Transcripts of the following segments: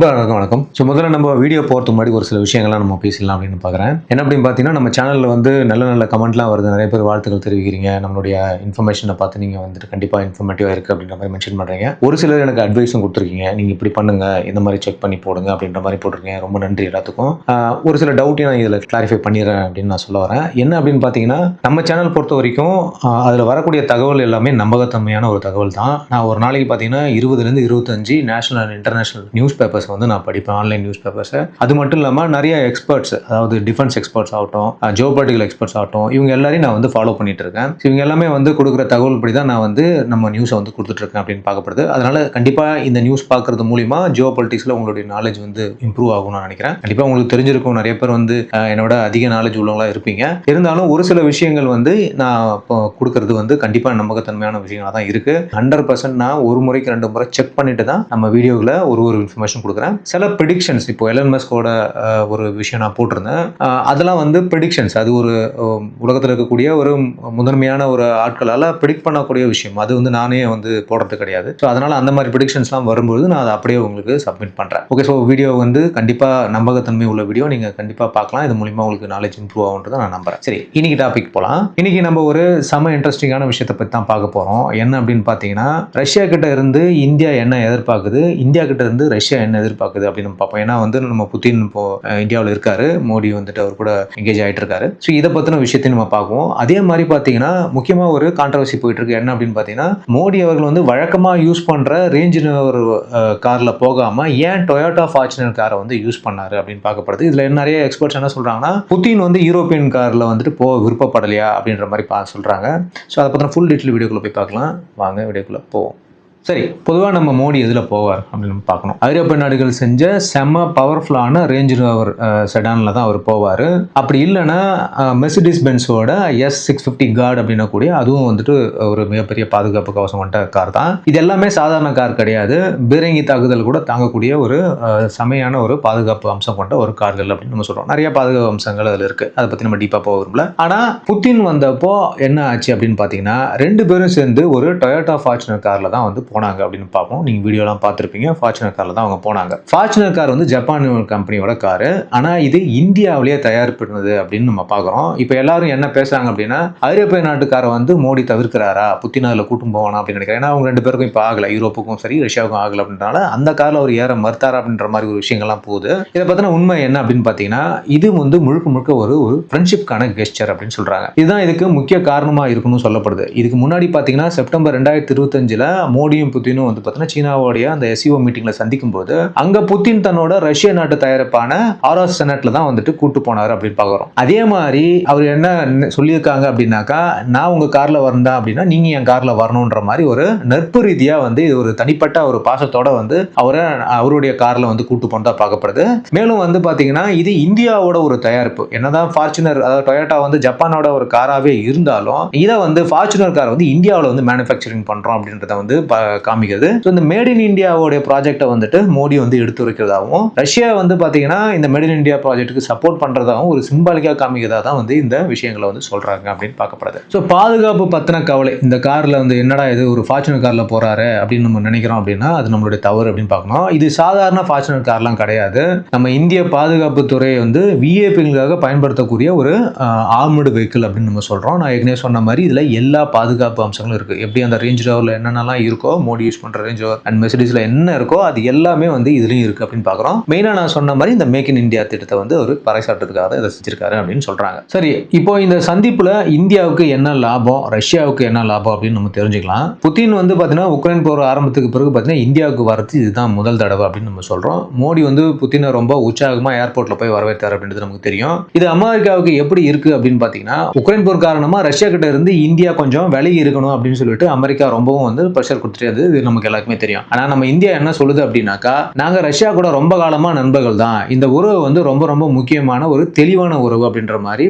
நண்பா வணக்கம். வணக்கம் ஸோ முதல்ல நம்ம வீடியோ போகிறதுக்கு முன்னாடி ஒரு சில விஷயங்கள்லாம் நம்ம பேசலாம் அப்படின்னு பார்க்குறேன் என்ன அப்படின்னு பார்த்தீங்கன்னா நம்ம சேனலில் வந்து நல்ல நல்ல கமெண்ட்லாம் வருது. நிறைய பேர் வாழ்த்துக்கள் தெரிவிக்கிறீங்க. நம்மளுடைய இன்ஃபர்மேஷனை பார்த்து நீங்கள் வந்துட்டு கண்டிப்பாக இன்ஃபர்மேட்டிவாக இருக்குது அப்படின்ற மாதிரி மென்ஷன் பண்ணுறீங்க ஒரு சிலர் எனக்கு அட்வைஸும் கொடுத்துருக்கீங்க. நீங்கள் இப்படி பண்ணுங்க. இந்த மாதிரி செக் பண்ணி போடுங்க அப்படின்ற மாதிரி போட்டிருக்கீங்க. ரொம்ப நன்றி எல்லாத்துக்கும். ஒரு சில டவுட்டையும் நான் இதில் கிளாரிஃபை பண்ணிடுறேன் அப்படின்னு நான் சொல்ல வரேன். என்ன அப்படின்னு பார்த்தீங்கன்னா நம்ம சேனல் பொறுத்த வரைக்கும் அதில் வரக்கூடிய தகவல் எல்லாமே நம்பகத்தன்மையான ஒரு தகவல் தான். நான் ஒரு நாளைக்கு பார்த்தீங்கன்னா இருபதுலேருந்து இருபத்தஞ்சு national and international newspapers வந்து நான் படிப்பேன் ஆன்லைன் நியூஸ் பேப்பர்ஸை அது மட்டும் இல்லாமல் நிறைய எக்ஸ்பர்ட்ஸ் அதாவது டிஃபென்ஸ் எக்ஸ்பர்ட்ஸ் ஆகட்டும் ஜியோபாலிட்டிக்கல் எக்ஸ்பர்ட்ஸ் ஆகட்டும் இவங்க எல்லாரையும் நான் வந்து ஃபாலோ பண்ணிட்டு இருக்கேன். இவங்க எல்லாமே வந்து கொடுக்குற தகவல் படி தான் நான் வந்து நம்ம நியூஸை வந்து கொடுத்துட்ருக்கேன் அப்படின்னு பார்க்கப்படுது. அதனால் கண்டிப்பாக இந்த நியூஸ் பார்க்குறது மூலிமா ஜியோ பொலிட்டிக்ஸில் உங்களுடைய நாலேஜ் வந்து இம்ப்ரூவ் ஆகும்னு நான் நினைக்கிறேன். கண்டிப்பாக உங்களுக்கு தெரிஞ்சிருக்கும் நிறைய பேர் வந்து என்னோட அதிக நாலேஜ் உள்ளவங்களாக இருப்பீங்க. இருந்தாலும் ஒரு சில விஷயங்கள் வந்து நான் இப்போ கொடுக்கறது வந்து கண்டிப்பாக நம்பகத்தன்மையான விஷயங்களாக தான் இருக்குது ஹண்ட்ரட் பர்சன்ட் நான் ஒரு முறைக்கு ரெண்டு முறை செக் பண்ணிட்டு தான் நம்ம வீடியோவில் ஒரு ஒரு இன்ஃபர்மேஷன் கொடுக்குறேன். சில ப்ரிடிக்ஷன்ஸ் இப்போ எலன் மஸ்கோட ஒரு விஷயம் நான் போட்டிருந்தேன். அதெல்லாம் வந்து ப்ரிடிக்ஷன்ஸ் அது ஒரு உலகத்தில் இருக்கக்கூடிய ஒரு முதன்மையான ஒரு ஆட்களால் ப்ரிடிக்ட் பண்ணக்கூடிய விஷயம். அது வந்து நானே வந்து போடுறது கிடையாது. ஸோ அதனால் அந்த மாதிரி ப்ரிடிக்ஷன்ஸ்லாம் வரும்போது நான் அதை அப்படியே உங்களுக்கு சப்மிட் பண்ணுறேன் ஓகே ஸோ வீடியோ வந்து கண்டிப்பாக நம்பகத்தன்மை உள்ள வீடியோ நீங்கள் கண்டிப்பாக பார்க்கலாம். இது மூலிமா உங்களுக்கு நாலேஜ் இம்ப்ரூவ் ஆகுன்றதை நான் நம்புறேன். சரி இன்னைக்கு டாபிக் போகலாம் இன்னைக்கு நம்ம ஒரு செம இன்ட்ரெஸ்டிங்கான விஷயத்தை பற்றி தான் பார்க்க போகிறோம் என்ன அப்படின்னு பார்த்தீங்கன்னா ரஷ்யா கிட்ட இருந்து இந்தியா என்ன எதிர்பார்க்குது? இந்தியா கிட்ட இருந்து ரஷ்யா என்ன எதிர்பார்க்குது அப்படின்னு நம்ம பார்ப்போம். ஏன்னா வந்து நம்ம புத்தின் இப்போ இந்தியாவில் இருக்காரு. மோடி வந்துட்டு அவர் கூட எங்கேஜ் ஆகிட்டு இருக்காரு. ஸோ இதை பற்றின விஷயத்தையும் நம்ம பார்க்குவோம். அதே மாதிரி பார்த்தீங்கன்னா முக்கியமாக ஒரு கான்ட்ரவர்சி போயிட்டு இருக்கு. என்ன அப்படின்னு பார்த்தீங்கன்னா மோடி அவர்கள் வந்து வழக்கமாக யூஸ் பண்ணுற ரேஞ்ச் ஒரு காரில் போகாமல் ஏன் டொயோட்டா ஃபார்ச்சுனர் காரை வந்து யூஸ் பண்ணாரு அப்படின்னு பார்க்கப்படுது. இதில் நிறைய எக்ஸ்பர்ட்ஸ் என்ன சொல்கிறாங்கன்னா புத்தின் வந்து யூரோப்பியன் காரில் வந்துட்டு போக விருப்பப்படலையா அப்படின்ற மாதிரி பா சொல்கிறாங்க ஸோ அதை பற்றின ஃபுல் டீட்டெயில் வீடியோக்குள்ளே போய் பார்க்கலாம். வாங்க வீடியோக்குள்ளே போவோம். சரி பொதுவாக நம்ம மோடி எதில் போவார் அப்படின்னு நம்ம பார்க்கணும். ஐரோப்பிய நாடுகள் செஞ்ச செம்ம பவர்ஃபுல்லான ரேஞ்ச் ரோவர் செடானில் தான் அவர் போவார். அப்படி இல்லைன்னா மெர்சிடிஸ் பென்ஸோட எஸ் சிக்ஸ் ஃபிஃப்டி கார்டு அப்படின்னா கூடிய அதுவும் வந்துட்டு ஒரு மிகப்பெரிய பாதுகாப்பு கவசம் கொண்ட கார் தான். இது எல்லாமே சாதாரண கார் கிடையாது. பீரங்கி தாக்குதல் கூட தாங்கக்கூடிய ஒரு செமையான ஒரு பாதுகாப்பு அம்சம் கொண்ட ஒரு கார்கள் அப்படின்னு நம்ம சொல்கிறோம் நிறைய பாதுகாப்பு அம்சங்கள் அதில் இருக்குது அதை பற்றி நம்ம டீப்பாக போக விரும்பல. ஆனால் புத்தின் வந்தப்போ என்ன ஆச்சு அப்படின்னு பார்த்தீங்கன்னா ரெண்டு பேரும் சேர்ந்து ஒரு டொயோட்டா ஃபார்ச்சுனர் காரில் தான் வந்து போனாங்க அப்படின்னு பார்ப்போம். நீங்கள் வீடியோலாம் பார்த்துருப்பீங்க. ஃபார்ச்சுனர் காரில் தான் அவங்க போனாங்க. ஃபார்ச்சுனர் கார் வந்து ஜப்பான் கம்பெனியோட காரு ஆனால் இது இந்தியாவிலேயே தயாரிப்பிடுறது அப்படின்னு நம்ம பார்க்குறோம். இப்போ எல்லாரும் என்ன பேசுகிறாங்க அப்படின்னா ஐரோப்பிய நாட்டுக்காரை வந்து மோடி தவிர்க்கிறாரா? புத்தின் அதில் கூட்டும் போவானா அப்படின்னு நினைக்கிறேன். ஏன்னா அவங்க ரெண்டு பேருக்கும் இப்போ ஆகலை. யூரோப்புக்கும் சரி ரஷ்யாவுக்கும் ஆகலை அப்படின்றனால அந்த காரில் அவர் ஏற மறுத்தாரா அப்படின்ற மாதிரி ஒரு விஷயங்கள்லாம் போகுது. இதை பற்றின உண்மை என்ன அப்படின்னு பார்த்தீங்கன்னா இது வந்து முழுக்க முழுக்க ஒரு ஒரு ஃப்ரெண்ட்ஷிப்கான கெஸ்டர் அப்படின்னு சொல்கிறாங்க இதுதான் இதுக்கு முக்கிய காரணமாக இருக்கணும்னு சொல்லப்படுது. இதுக்கு முன்னாடி பார்த்தீங்கன்னா செப்டம்பர் ரெண்டாயிரத்தி இருபத்தஞ்சில் மோடி மோடியும் புத்தினும் வந்து பார்த்தீங்கன்னா சீனாவோடைய அந்த எஸ்இஓ மீட்டிங்ல சந்திக்கும் போது அங்க புத்தின் தன்னோட ரஷ்ய நாட்டு தயாரிப்பான ஆர்எஸ் செனட்ல தான் வந்துட்டு கூட்டு போனார் அப்படின்னு பார்க்குறோம் அதே மாதிரி அவர் என்ன சொல்லியிருக்காங்க அப்படின்னாக்கா நான் உங்க கார்ல வந்தேன் அப்படின்னா நீங்க என் கார்ல வரணுன்ற மாதிரி ஒரு நட்பு ரீதியா வந்து இது ஒரு தனிப்பட்ட ஒரு பாசத்தோட வந்து அவரை அவருடைய கார்ல வந்து கூட்டு போனதா பார்க்கப்படுது. மேலும் வந்து பாத்தீங்கன்னா இது இந்தியாவோட ஒரு தயாரிப்பு. என்னதான் ஃபார்ச்சுனர் அதாவது டொயோட்டா வந்து ஜப்பானோட ஒரு காராவே இருந்தாலும் இதை வந்து ஃபார்ச்சுனர் கார் வந்து இந்தியாவில் வந்து மேனுஃபேக்சரிங் பண்றோம் அப்படின்றத வந்து ப- காமிக்குது ஸோ இந்த மேட் இன் இந்தியாவோடைய ப்ராஜெக்டை வந்துட்டு மோடி வந்து எடுத்துரைக்கிறதாகவும் ரஷ்யா வந்து பார்த்தீங்கன்னா இந்த மேட் இன் இந்தியா ப்ராஜெக்ட்டுக்கு சப்போர்ட் பண்ணுறதாகவும் ஒரு சிம்பாலிக்காக காமிக்கிறதா தான் வந்து இந்த விஷயங்களை வந்து சொல்கிறாங்க அப்படின்னு பார்க்கப்படுது. ஸோ பாதுகாப்பு பத்தின கவலை இந்த காரில் வந்து என்னடா இது ஒரு ஃபார்ச்சுனர் காரில் போகிறாரு அப்படின்னு நம்ம நினைக்கிறோம் அப்படின்னா அது நம்மளுடைய தவறு அப்படின்னு பார்க்கணும். இது சாதாரண ஃபார்ச்சுனர் கார்லாம் கிடையாது. நம்ம இந்திய பாதுகாப்பு துறை வந்து விஏபிங்களுக்காக பயன்படுத்தக்கூடிய ஒரு ஆர்மடு வெஹிக்கிள் அப்படின்னு நம்ம சொல்கிறோம் நான் ஏற்கனவே சொன்ன மாதிரி இதில் எல்லா பாதுகாப்பு அம்சங்களும் இருக்குது எப்படி அந்த ரேஞ்ச் ரவரில் என்னென்னலாம் இருக்கோ மோடி யூஸ் பண்ற ரேஞ்சோ அண்ட் மெர்சிடிஸ்ல என்ன இருக்கோ அது எல்லாமே வந்து இதுலயும் இருக்கு அப்படின்னு பார்க்குறோம் மெயினாக நான் சொன்ன மாதிரி இந்த மேக் இன் இந்தியா திட்டத்தை வந்து ஒரு பறைசாட்டுறதுக்காக தான் இதை செஞ்சிருக்காரு அப்படின்னு சொல்றாங்க. சரி இப்போ இந்த சந்திப்புல இந்தியாவுக்கு என்ன லாபம் ரஷ்யாவுக்கு என்ன லாபம் அப்படின்னு நம்ம தெரிஞ்சுக்கலாம். புத்தின் வந்து பார்த்தீங்கன்னா உக்ரைன் போர் ஆரம்பத்துக்கு பிறகு பார்த்தீங்கன்னா இந்தியாவுக்கு வரது இதுதான் முதல் தடவை அப்படின்னு நம்ம சொல்றோம். மோடி வந்து புத்தினை ரொம்ப உற்சாகமா ஏர்போர்ட்ல போய் வரவேற்றார் அப்படின்றது நமக்கு தெரியும். இது அமெரிக்காவுக்கு எப்படி இருக்கு அப்படின்னு பார்த்தீங்கன்னா உக்ரைன் போர் காரணமா ரஷ்யா கிட்ட இருந்து இந்தியா கொஞ்சம் விலகி இருக்கணும் அப்படின்னு சொல்லிட்டு அமெரிக்கா ரொம்பவும் வந்து ப்ரெஷர் கொடுத்துட்டே கிடையாது இது நமக்கு எல்லாருக்குமே தெரியும். ஆனா நம்ம இந்தியா என்ன சொல்லுது அப்படின்னாக்கா நாங்க ரஷ்யா கூட ரொம்ப காலமா நண்பர்கள் தான். இந்த உறவு வந்து ரொம்ப ரொம்ப முக்கியமான ஒரு தெளிவான உறவு அப்படின்ற மாதிரி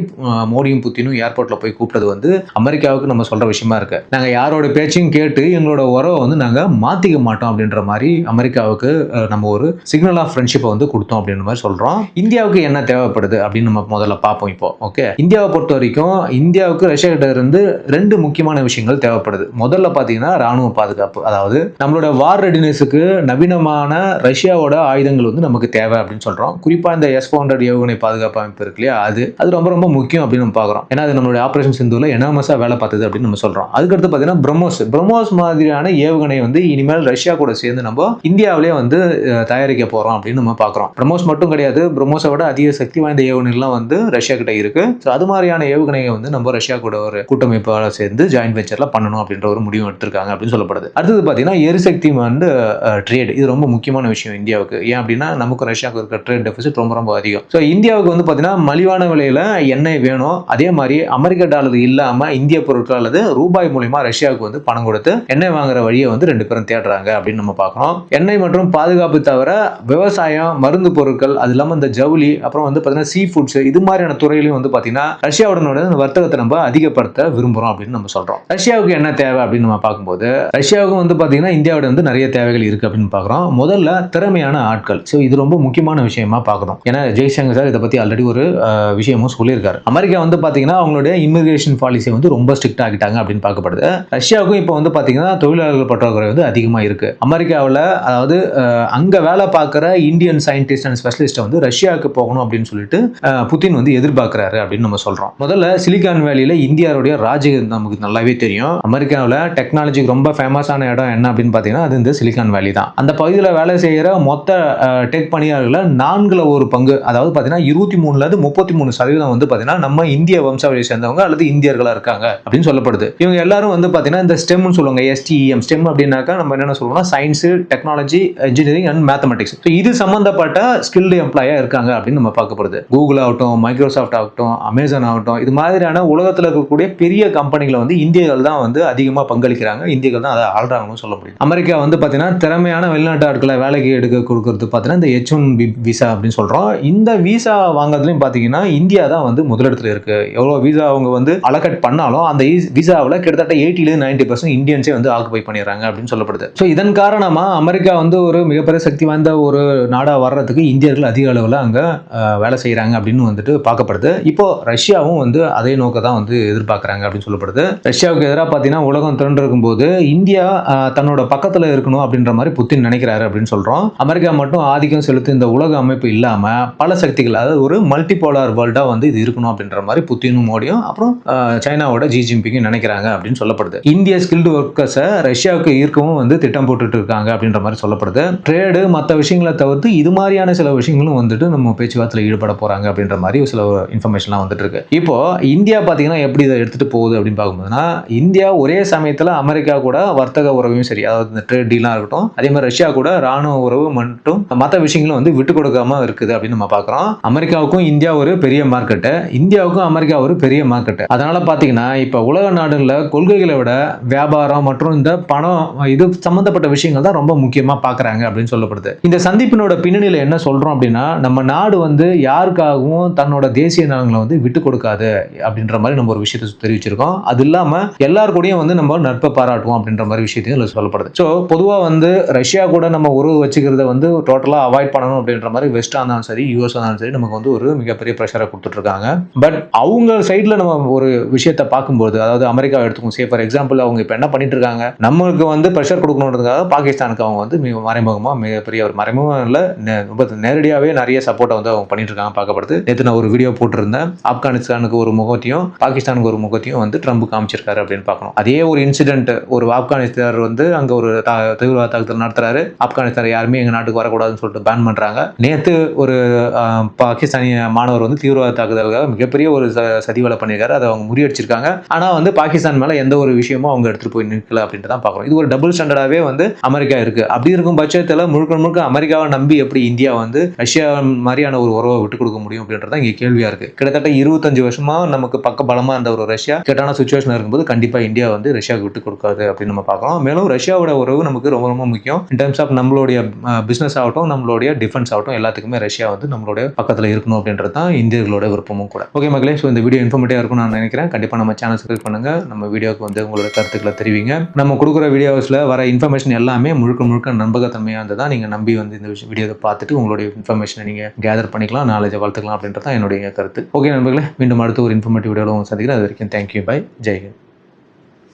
மோடியும் புத்தினும் ஏர்போர்ட்ல போய் கூப்பிட்டது வந்து அமெரிக்காவுக்கு நம்ம சொல்ற விஷயமா இருக்கு. நாங்க யாரோட பேச்சையும் கேட்டு எங்களோட உறவை வந்து நாங்க மாத்திக்க மாட்டோம் அப்படின்ற மாதிரி அமெரிக்காவுக்கு நம்ம ஒரு சிக்னல் ஆஃப் ஃப்ரெண்ட்ஷிப்பை வந்து கொடுத்தோம் அப்படின்ற மாதிரி சொல்றோம். இந்தியாவுக்கு என்ன தேவைப்படுது அப்படின்னு நம்ம முதல்ல பார்ப்போம் இப்போ ஓகே இந்தியாவை பொறுத்த வரைக்கும் இந்தியாவுக்கு ரஷ்யா கிட்ட இருந்து ரெண்டு முக்கியமான விஷயங்கள் தேவைப்படுது. முதல்ல பார்த்தீங்கன்னா ராணுவ பாதுகாப்பு. அதாவது நம்மளோட வார் ரெடினஸுக்கு நவீனமான ரஷ்யாவோட ஆயுதங்கள் வந்து நமக்கு தேவை அப்படின்னு சொல்றோம். குறிப்பா இந்த எஸ் ஹண்ட்ரட் ஏவுகணை பாதுகாப்பு அமைப்பு இருக்கு இல்லையா அது அது ரொம்ப ரொம்ப முக்கியம் அப்படின்னு நம்ம பார்க்குறோம். ஏன்னா அது நம்மளுடைய ஆபரேஷன் சிந்துவில் எனாமஸாக வேலை பார்த்தது அப்படின்னு நம்ம சொல்றோம். அதுக்கடுத்து பார்த்தீங்கன்னா பிரம்மோஸ் பிரம்மோஸ் மாதிரியான ஏவுகணை வந்து இனிமேல் ரஷ்யா கூட சேர்ந்து நம்ம இந்தியாவிலே வந்து தயாரிக்க போறோம் அப்படின்னு நம்ம பார்க்குறோம். பிரம்மோஸ் மட்டும் கிடையாது பிரம்மோஸை விட அதிக சக்தி வாய்ந்த ஏவுகணைலாம் வந்து ரஷ்யா கிட்ட இருக்கு. ஸோ அது மாதிரியான ஏவுகணையை வந்து நம்ம ரஷ்யா கூட ஒரு கூட்டமைப்பால சேர்ந்து ஜாயின்ட் வெஞ்சர்ல பண்ணணும் அப்படின்ற ஒரு முடிவு எடுத்திருக்காங்க அப்படின்னு சொல்லப்படுது. அடுத்தது அடுத்தது பார்த்தீங்கன்னா எரிசக்தி வந்து ட்ரேட் இது ரொம்ப முக்கியமான விஷயம் இந்தியாவுக்கு. ஏன் அப்படின்னா நமக்கு ரஷ்யாவுக்கு இருக்க ட்ரேட் டெபிசிட் ரொம்ப ரொம்ப அதிகம். ஸோ இந்தியாவுக்கு வந்து பார்த்தீங்கன்னா மலிவான விலையில் எண்ணெய் வேணும். அதே மாதிரி அமெரிக்க டாலர் இல்லாமல் இந்திய பொருட்கள் அல்லது ரூபாய் மூலியமா ரஷ்யாவுக்கு வந்து பணம் கொடுத்து எண்ணெய் வாங்குற வழியை வந்து ரெண்டு பேரும் தேடுறாங்க அப்படின்னு நம்ம பார்க்குறோம். எண்ணெய் மற்றும் பாதுகாப்பு தவிர விவசாயம் மருந்து பொருட்கள் அது இல்லாமல் இந்த ஜவுளி அப்புறம் வந்து பார்த்தீங்கன்னா சீ ஃபுட்ஸ் இது மாதிரியான துறையிலையும் வந்து பார்த்தீங்கன்னா ரஷ்யாவுடனோட வர்த்தகத்தை நம்ம அதிகப்படுத்த விரும்புகிறோம் அப்படின்னு நம்ம சொல்கிறோம் ரஷ்யாவுக்கு என்ன தேவை அப்படின்னு நம்ம பார்க்கும்போது ரஷ்யாவுக்கும் வந்து பார்த்தீங்கன்னா இந்தியாவோட வந்து நிறைய தேவைகள் இருக்குது அப்படின்னு பார்க்குறோம் முதல்ல திறமையான ஆட்கள். ஸோ இது ரொம்ப முக்கியமான விஷயமா பார்க்கணும் ஏன்னா ஜெய்சங்கர் சார் இதை பற்றி ஆல்ரெடி ஒரு விஷயமும் சொல்லியிருக்காரு. அமெரிக்கா வந்து பார்த்தீங்கன்னா அவங்களுடைய இமிகிரேஷன் பாலிசி வந்து ரொம்ப ஸ்ட்ரிக்ட் ஆகிட்டாங்க அப்படின்னு பார்க்கப்படுது. ரஷ்யாவுக்கும் இப்போ வந்து பார்த்தீங்கன்னா தொழிலாளர்கள் பற்றாக்குறை வந்து அதிகமாக இருக்குது அமெரிக்காவில் அதாவது அங்கே வேலை பார்க்குற இந்தியன் சயின்டிஸ்ட் அண்ட் ஸ்பெஷலிஸ்ட்டை வந்து ரஷ்யாவுக்கு போகணும் அப்படின்னு சொல்லிட்டு புத்தின் புதின் வந்து எதிர்பார்க்குறாரு அப்படின்னு நம்ம சொல்கிறோம் முதல்ல சிலிகான் வேலியில் இந்தியாவுடைய ராஜ்யம் நமக்கு நல்லாவே தெரியும். அமெரிக்காவில் டெக்னாலஜிக்கு ரொம்ப ஃபேமஸான இடம் என்ன அப்படின்னு பார்த்தீங்கன்னா அது இந்த சிலிகான் வேலி தான். அந்த பகுதியில் வேலை செய்கிற மொத்த டெக் பணியாளர்களில் நான்கில் ஒரு பங்கு அதாவது பார்த்தீங்கன்னா இருபத்தி மூணுலேருந்து முப்பத்தி மூணு சதவீதம் வந்து பார்த்தீங்கன்னா நம்ம இந்திய வம்சாவளியை சேர்ந்தவங்க அல்லது இந்தியர்களாக இருக்காங்க அப்படின்னு சொல்லப்படுது. இவங்க எல்லாரும் வந்து பார்த்தீங்கன்னா இந்த ஸ்டெம்னு சொல்லுவாங்க எஸ்டிஇஎம் ஸ்டெம் அப்படின்னாக்கா நம்ம என்னென்ன சொல்லுவோம்னா science technology engineering and mathematics so இது சம்மந்தப்பட்ட ஸ்கில்டு எம்ப்ளாயாக இருக்காங்க அப்படின்னு நம்ம பார்க்கப்படுது. கூகுள் ஆகட்டும் மைக்ரோசாஃப்ட் ஆகட்டும் அமேசான் ஆகட்டும் இது மாதிரியான உலகத்தில் இருக்கக்கூடிய பெரிய கம்பெனிகளை வந்து இந்தியர்கள் தான் வந்து அதிகமாக பங்களிக்கிறாங்க. இந்தியர்கள் தான் அதை ஆள்றாங்கன்னு சொல்ல முடியும்? அமெரிக்கா வந்து பார்த்தீங்கன்னா திறமையான வெளிநாட்டு ஆட்களை வேலைக்கு எடுக்க கொடுக்கறது பார்த்தீங்கன்னா இந்த ஹெச் ஒன் விசா அப்படின்னு சொல்கிறோம் இந்த விசா வாங்குறதுலையும் பார்த்தீங்கன்னா இந்தியா தான் வந்து முதலிடத்தில் இருக்கு. எவ்வளோ விசா அவங்க வந்து அலகட் பண்ணாலும் அந்த e- விசாவில் கிட்டத்தட்ட எயிட்டிலேருந்து நைன்டி பர்சன்ட் இந்தியன்ஸே வந்து ஆக்குபை பண்ணிடுறாங்க அப்படின்னு சொல்லப்படுது. ஸோ இதன் காரணமாக அமெரிக்கா வந்து ஒரு மிகப்பெரிய சக்தி வாய்ந்த ஒரு நாடாக வர்றதுக்கு இந்தியர்கள் அதிக அளவில் அங்கே வேலை செய்கிறாங்க அப்படின்னு வந்துட்டு பார்க்கப்படுது. இப்போ ரஷ்யாவும் வந்து அதே நோக்க தான் வந்து எதிர்பார்க்குறாங்க அப்படின்னு சொல்லப்படுது. ரஷ்யாவுக்கு எதிராக பார்த்தீங்கன்னா உலகம் திரண்டு இருக்கும்போது இந்தியா தன்னோட பக்கத்தில் இருக்கணும் அப்படின்ற மாதிரி புத்தின் நினைக்கிறாரு அப்படின்னு சொல்கிறோம் அமெரிக்கா மட்டும் ஆதிக்கம் செலுத்தி இந்த உலக அமைப்பு இல்லாமல் பல சக்திகள் அதாவது ஒரு மல்டிபோலார் வேர்ல்டாக வந்து இது இருக்கணும் அப்படின்ற மாதிரி புத்தினும் மோடியும் அப்புறம் சைனாவோட ஜி ஜின்பிங்கும் நினைக்கிறாங்க அப்படின்னு சொல்லப்படுது. இந்திய ஸ்கில்டு ஒர்க்கர்ஸை ரஷ்யாவுக்கு ஈர்க்கவும் வந்து திட்டம் போட்டுட்டு இருக்காங்க அப்படின்ற மாதிரி சொல்லப்படுது. ட்ரேடு மற்ற விஷயங்களை தவிர்த்து இது மாதிரியான சில விஷயங்களும் வந்துட்டு நம்ம பேச்சுவார்த்தையில் ஈடுபட போறாங்க அப்படின்ற மாதிரி சில இன்ஃபர்மேஷன்லாம் வந்துட்டு இருக்கு. இப்போ இந்தியா பார்த்தீங்கன்னா எப்படி இதை எடுத்துட்டு போகுது அப்படின்னு பார்க்கும்போதுனா இந்தியா ஒரே சமயத்தில் அமெரிக்கா கூட வர்த்தக உறவையும் சரி அதாவது இந்த ட்ரேட் டீலாம் இருக்கட்டும் அதே மாதிரி ரஷ்யா கூட ராணுவ உறவு மட்டும் மற்ற விஷயங்களும் வந்து விட்டு கொடுக்காம இருக்குது அப்படின்னு நம்ம பார்க்குறோம். அமெரிக்காவுக்கும் இந்தியா ஒரு பெரிய மார்க்கெட்டு இந்தியாவுக்கும் அமெரிக்கா ஒரு பெரிய மார்க்கெட்டு அதனால பார்த்தீங்கன்னா இப்போ உலக நாடுகளில் கொள்கைகளை விட வியாபாரம் மற்றும் இந்த பணம் இது சம்மந்தப்பட்ட விஷயங்கள் தான் ரொம்ப முக்கியமாக பார்க்குறாங்க அப்படின்னு சொல்லப்படுது. இந்த சந்திப்பினோட பின்னணியில் என்ன சொல்கிறோம் அப்படின்னா நம்ம நாடு வந்து யாருக்காகவும் தன்னோட தேசிய நலங்களை வந்து விட்டு கொடுக்காது அப்படின்ற மாதிரி நம்ம ஒரு விஷயத்தை தெரிவிச்சிருக்கோம். அது இல்லாமல் எல்லாருக்கூடையும் வந்து நம்ம நட்பை பாராட்டுவோம் அப்படின்ற மாதிரி விஷயத்தையும் இதில் சொல்லப்படுது. ஸோ பொதுவாக வந்து ரஷ்யா கூட நம்ம உறவு வச்சுக்கிறத வந்து டோட்டலாக அவாய்ட் பண்ணணும் அப்படின்ற மாதிரி வெஸ்டாக இருந்தாலும் சரி யூஎஸ் இருந்தாலும் சரி நமக்கு வந்து ஒரு மிகப்பெரிய ப்ரெஷரை கொடுத்துட்ருக்காங்க. பட் அவங்க சைடில் நம்ம ஒரு விஷயத்தை பார்க்கும்போது அதாவது அமெரிக்கா எடுத்துக்கும் சே ஃபார் எக்ஸாம்பிள் அவங்க இப்போ என்ன பண்ணிட்டு இருக்காங்க நம்மளுக்கு வந்து ப்ரெஷர் கொடுக்கணுன்றதுக்காக பாகிஸ்தானுக்கு அவங்க வந்து மிக மறைமுகமாக மிகப்பெரிய ஒரு மறைமுகம் இல்லை ரொம்ப நேரடியாகவே நிறைய சப்போர்ட்டை வந்து அவங்க பண்ணிட்டு இருக்காங்க பார்க்கப்படுது. நேற்று நான் ஒரு வீடியோ போட்டிருந்தேன். ஆப்கானிஸ்தானுக்கு ஒரு முகத்தையும் பாகிஸ்தானுக்கு ஒரு முகத்தையும் வந்து ட்ரம்ப் காமிச்சிருக்காரு அப்படின்னு பார்க்கணும். அதே ஒரு இன்சிடென்ட் ஒரு வந்து அங்கே ஒரு தா- தீவிரவாத தாக்குதல் நடத்துறாரு. ஆப்கானிஸ்தான் யாருமே எங்கள் நாட்டுக்கு வரக்கூடாதுன்னு சொல்லிட்டு பேன் பண்ணுறாங்க நேற்று ஒரு பாகிஸ்தானிய மாணவர் வந்து தீவிரவாத தாக்குதலுக்காக மிகப்பெரிய ஒரு ச சதி வேலை பண்ணியிருக்காரு. அதை அவங்க முறியடிச்சிருக்காங்க. ஆனால் வந்து பாகிஸ்தான் மேலே எந்த ஒரு விஷயமும் அவங்க எடுத்துகிட்டு போய் நிற்கல அப்படின்ட்டு தான் பார்க்குறோம். இது ஒரு டபுள் ஸ்டாண்டர்டாகவே வந்து அமெரிக்கா இருக்குது அப்படி இருக்கும் பட்சத்தில் முழுக்க முழுக்க அமெரிக்காவை நம்பி எப்படி இந்தியா வந்து ரஷ்யா மாதிரியான ஒரு உறவை விட்டு கொடுக்க முடியும் அப்படின்றது தான் இங்கே கேள்வியாக இருக்குது கிட்டத்தட்ட இருபத்தஞ்சு வருஷமா நமக்கு பக்க பலமாக இருந்த ஒரு ரஷ்யா கெட்டான சுச்சுவேஷன் இருக்கும்போது கண்டிப்பாக இந்தியா வந்து ரஷ்யாவுக்கு விட்டு கொடுக்காது அப்படின்னு நம்ம பார்க்குறோம். மேலும் ரஷ்யாவோட உறவு நமக்கு ரொம்ப ரொம்ப முக்கியம். இன் டர்ம்ஸ் ஆஃப் நம்மளுடைய பிஸ்னஸ் ஆகட்டும் நம்மளுடைய டிஃபென்ஸ் ஆகட்டும் எல்லாத்துக்குமே ரஷ்யா வந்து நம்மளுடைய பக்கத்தில் இருக்கணும் அப்படின்றது தான் இந்தியர்களோட விருப்பமும் கூட. ஓகே மக்களே ஸோ இந்த வீடியோ இன்ஃபர்மேட்டிவாக இருக்கும் நான் நினைக்கிறேன். கண்டிப்பாக நம்ம சேனல் சப்ஸ்கிரைப் பண்ணுங்க. நம்ம வீடியோக்கு வந்து உங்களோட கருத்துக்களை தெரிவிங்க. நம்ம கொடுக்குற வீடியோஸில் வர இன்ஃபர்மேஷன் எல்லாமே முழுக்க முழுக்க நம்பகத்தன்மையாக இருந்ததா நீங்கள் நம்பி வந்து இந்த வீடியோவை பார்த்துட்டு உங்களுடைய இன்ஃபர்மேஷனை நீங்கள் கேதர் பண்ணிக்கலாம் நாலேஜை வளர்த்துக்கலாம் அப்படின்றது தான் என்னுடைய கருத்து. ஓகே நண்பர்களே மீண்டும் அடுத்த ஒரு இன்ஃபர்மேட்டிவ் வீடியோவில் சந்திக்கிறேன். அது வரைக்கும் தேங்க்யூ பை ஜெய்ஹிந்த்